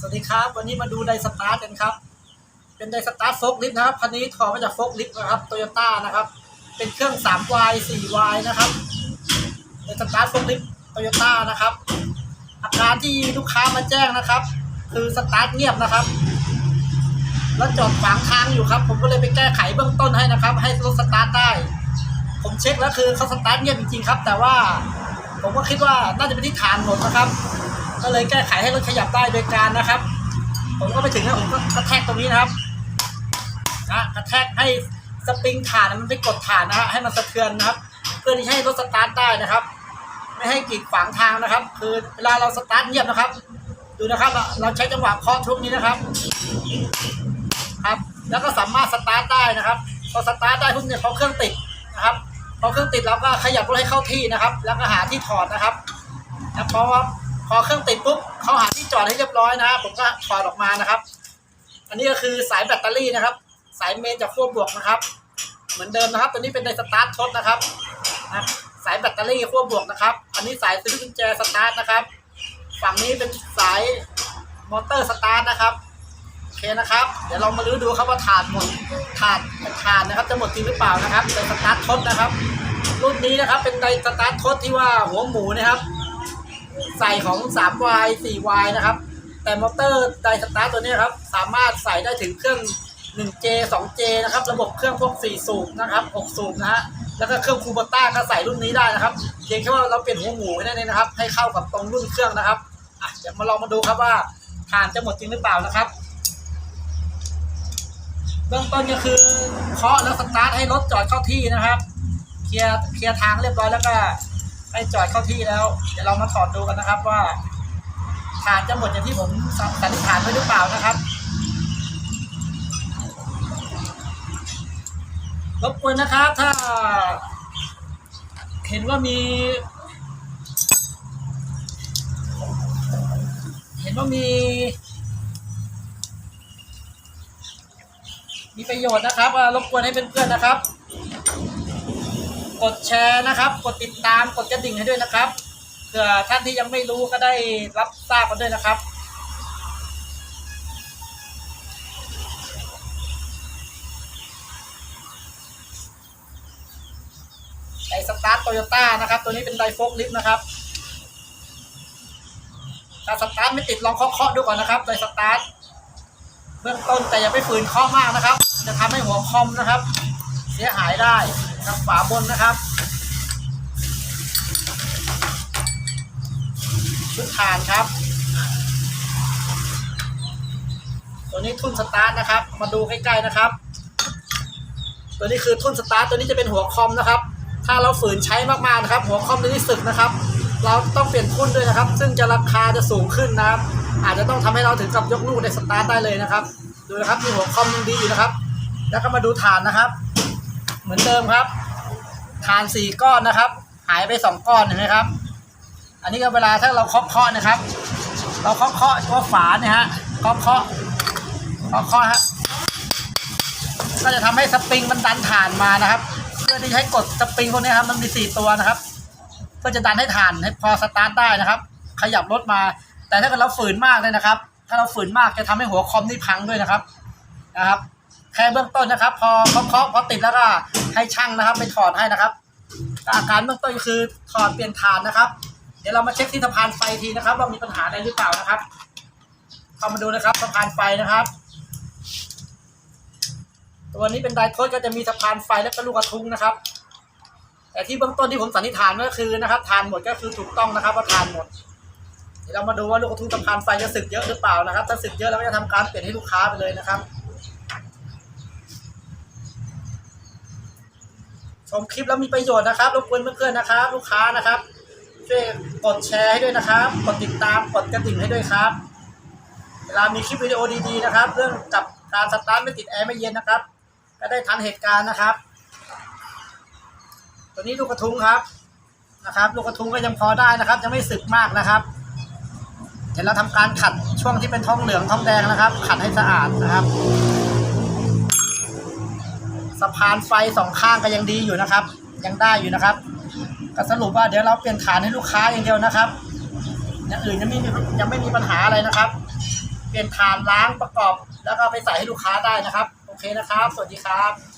สวัสดีครับ วันนี้มาดูไดสตาร์ทกันครับ เป็นไดสตาร์ทโฟกลิฟนะครับคันนี้ถอดมาจากโฟกลิฟนะครับโตโยต้านะครับ เป็นเครื่อง 3Y 4Y นะครับไดสตาร์ทโฟกลิฟโตโยต้านะครับ อาการที่ลูกค้ามาแจ้งนะครับ คือสตาร์ทเงียบนะครับ แล้วจอดขวางทางอยู่ครับ ผมก็เลยไปแก้ไขเบื้องต้นให้นะครับ ให้รถสตาร์ทได้ ผมเช็คแล้วคือเขาสตาร์ทเงียบจริงๆครับ แต่ว่าผมก็คิดว่าน่าจะเป็นที่ฐานหมดนะครับ ก็เลยแก้ไขให้รถขยับได้โดยการนะครับ ผมก็ไปถึงแล้วผมก็กระแทกตรงนี้นะครับนะกระแทกให้สปริงฐานมันไปกดฐานนะฮะให้มันสะเทือนนะครับ เพื่อที่ให้รถสตาร์ทได้นะครับ ไม่ให้กีดขวางทางนะครับ คือเวลาเราสตาร์ทเงียบนะครับ ดูนะครับ เราใช้จังหวะเคาะทุกนี้นะครับครับ แล้วก็สามารถสตาร์ทได้นะครับพอสตาร์ทได้ปุ๊บเนี่ยพอเครื่องติดนะครับพอเครื่องติดเราก็ขยับรถให้เข้าที่นะครับ แล้วก็หาที่ถอดนะครับนะเพราะว่า พอเครื่องติดปุ๊บเขาหาที่จอดให้เรียบร้อยนะผมก็ถอดออกมานะครับ อันนี้ก็คือสายแบตเตอรี่นะครับ สายเมนจากขั้วบวกนะครับ เหมือนเดิมนะครับ ตัวนี้เป็นไดสตาร์ททดนะครับสายแบตเตอรี่ขั้วบวกนะครับ อันนี้สายซื้อกุญแจสตาร์ทนะครับ ฝั่งนี้เป็นสายมอเตอร์สตาร์ทนะครับโอเคนะครับ เดี๋ยวเรามาลื้อดูครับว่าถาดหมดถาดถาดนะครับ จะหมดจริงหรือเปล่านะครับไดสตาร์ททดนะครับ รุ่นนี้นะครับเป็นไดสตาร์ททดที่ว่าหัวหมูนะครับ ใส่ของ 3Y 4Y นะครับ แต่มอเตอร์ไดสตาร์ตัวนี้ครับ สามารถใส่ได้ถึงเครื่อง 1J 2J นะครับ ระบบเครื่องพวก 4 สูบนะครับ 6 สูบนะฮะ แล้วก็เครื่องคูบต้าก็ใส่รุ่นนี้ได้นะครับ เพียงแค่ว่าเราเปลี่ยนหัวหมูให้ได้เลยนะครับ ให้เข้ากับตรงรุ่นเครื่องนะครับอะเดี๋ยวมาลองมาดูครับว่าทานจะหมดจริงหรือเปล่านะครับเบื้องต้นก็คือเคาะแล้วสตาร์ทให้รถจอดเข้าที่นะครับ เคลียร์เคลียร์ทางเรียบร้อยแล้วก็ ให้จอดเข้าที่แล้ว เดี๋ยวเรามาถอดดูกันนะครับว่าฐานจะหมดอย่างที่ผมสันนิษฐานไว้หรือเปล่านะครับรบกวนนะครับ ถ้า เห็นว่ามี เห็นว่ามี มีประโยชน์นะครับรบกวนให้เพื่อนๆนะครับ กดแชร์นะครับ กดติดตามกดกระดิ่งให้ด้วยนะครับเผื่อท่านที่ยังไม่รู้ก็ได้รับทราบกันด้วยนะครับไดสตาร์ทโตโยต้านะครับ ตัวนี้เป็นไดโฟกลิฟนะครับถ้าสตาร์ทไม่ติดลองเคาะๆดูก่อนนะครับไดสตาร์ทเบื้องต้นแต่อย่าไปฝืนเคาะมากนะครับ จะทำให้หัวคอมนะครับ เสียหายได้ ทางฝาบนนะครับชุดฐานครับ ตัวนี้ทุ่นสตาร์ทนะครับ มาดูใกล้ๆนะครับ ตัวนี้คือทุ่นสตาร์ทตัวนี้จะเป็นหัวคอมนะครับ ถ้าเราฝืนใช้มากๆนะครับ หัวคอมตัวนี้สึกนะครับ เราต้องเปลี่ยนทุ่นด้วยนะครับ ซึ่งจะราคาจะสูงขึ้นนะครับ อาจจะต้องทำให้เราถึงกับยกลูกในสตาร์ทได้เลยนะครับ ดูนะครับมีหัวคอมดีอยู่นะครับ แล้วก็มาดูฐานนะครับ เหมือนเดิมครับฐานสี่ก้อนนะครับ หายไปสองก้อนเห็นไหมครับ อันนี้ก็เวลาถ้าเราเคาะเคาะนะครับ เราเคาะเคาะตัวฝาเนี่ยฮะเคาะเคาะเคาะเคาะฮะก็จะทำให้สปริงมันดันฐานมานะครับ เพื่อที่ให้กดสปริงพวกนี้ครับมันมีสี่ตัวนะครับ เพื่อจะดันให้ฐานให้พอสตาร์ทได้นะครับ ขยับรถมา แต่ถ้าเกิดเราฝืนมากเลยนะครับ ถ้าเราฝืนมากจะทำให้หัวคอมนี่พังด้วยนะครับนะครับ แค่เบื้องต้นนะครับ พอเคาะเคาะพอติดแล้วก็ให้ช่างนะครับ ไปถอดให้นะครับ อาการเบื้องต้นคือถอดเปลี่ยนฐานนะครับ เดี๋ยวเรามาเช็คที่สะพานไฟทีนะครับ ว่ามีปัญหาอะไรหรือเปล่านะครับเข้ามาดูนะครับสะพานไฟนะครับ ตัวนี้เป็นไดโทสก็จะมีสะพานไฟและก็ลูกกระทุ้งนะครับ แต่ที่เบื้องต้นที่ผมสันนิษฐานก็คือนะครับทานหมดก็คือถูกต้องนะครับว่าทานหมดเดี๋ยวเรามาดูว่าลูกกระทุ้งสะพานไฟจะสึกเยอะหรือเปล่านะครับ ถ้าสึกเยอะเราก็จะทำการเปลี่ยนให้ลูกค้าไปเลยนะครับ ชมคลิปแล้วมีประโยชน์นะครับรบกวนเพื่อนๆนะครับ ลูกค้านะครับช่วยกดแชร์ให้ด้วยนะครับ กดติดตามกดกระดิ่งให้ด้วยครับ เวลามีคลิปวิดีโอดีๆนะครับ เรื่องกับการสตาร์ทไม่ติดแอร์ไม่เย็นนะครับ ก็ได้ทันเหตุการณ์นะครับ ตัวนี้ลูกกระทุ้งครับนะครับลูกกระทุ้งก็ยังพอได้นะครับยังไม่สึกมากนะครับ เดี๋ยวเราทำการขัดช่วงที่เป็นท้องเหลืองท้องแดงนะครับ ขัดให้สะอาดนะครับ สะพานไฟสองข้างก็ยังดีอยู่นะครับ ยังได้อยู่นะครับก็สรุปว่าเดี๋ยวเราเปลี่ยนฐานให้ลูกค้าอย่างเดียวนะครับอย่างอื่นยังไม่มียังไม่มีปัญหาอะไรนะครับ เปเปลี่ยนฐานล้างประกอบ แล้วก็ไปใส่ให้ลูกค้าได้นะครับ โอเคนะครับ สวัสดีครับ